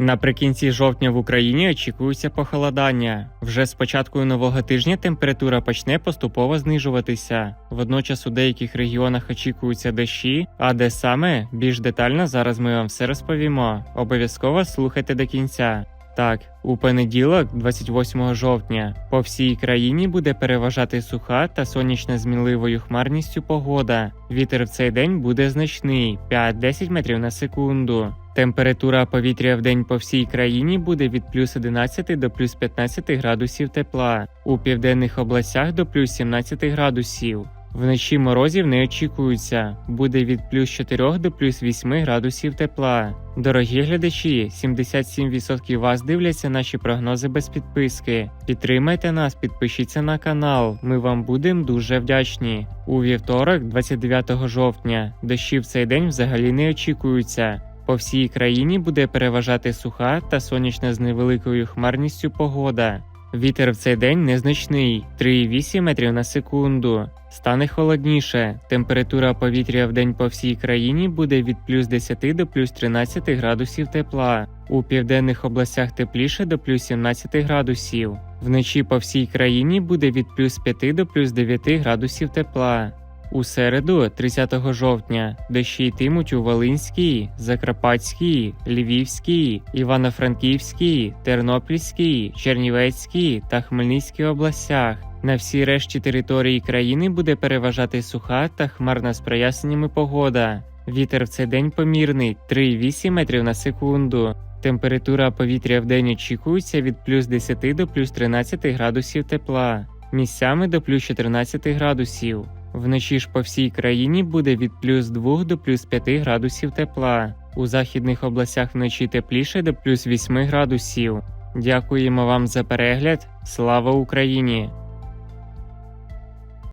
Наприкінці жовтня в Україні очікується похолодання. Вже з початку нового тижня температура почне поступово знижуватися. Водночас у деяких регіонах очікуються дощі, а де саме більш детально зараз ми вам все розповімо. Обов'язково слухайте до кінця. Так, у понеділок, 28 жовтня, по всій країні буде переважати суха та сонячно змінливою хмарністю погода. Вітер в цей день буде значний 5-10 метрів на секунду. Температура повітря в день по всій країні буде від плюс 11 до плюс 15 градусів тепла, у південних областях до плюс 17 градусів. Вночі морозів не очікується, буде від плюс 4 до плюс 8 градусів тепла. Дорогі глядачі, 77% вас дивляться наші прогнози без підписки. Підтримайте нас, підпишіться на канал. Ми вам будемо дуже вдячні. У вівторок, 29 жовтня, дощі в цей день взагалі не очікуються. По всій країні буде переважати суха та сонячна з невеликою хмарністю погода. Вітер в цей день незначний 3,8 метрів на секунду. Стане холодніше. Температура повітря в день по всій країні буде від плюс 10 до плюс 13 градусів тепла. У південних областях тепліше до плюс 17 градусів. Вночі по всій країні буде від плюс 5 до плюс 9 градусів тепла. У середу, 30 жовтня, дощі йтимуть у Волинській, Закарпатській, Львівській, Івано-Франківській, Тернопільській, Чернівецькій та Хмельницькій областях. На всій решті території країни буде переважати суха та хмарна з проясненнями погода. Вітер в цей день помірний 3,8 метрів на секунду. Температура повітря в день очікується від плюс 10 до плюс 13 градусів тепла, місцями до плюс 14 градусів. Вночі ж по всій країні буде від плюс 2 до плюс 5 градусів тепла. У західних областях вночі тепліше до плюс 8 градусів. Дякуємо вам за перегляд. Слава Україні!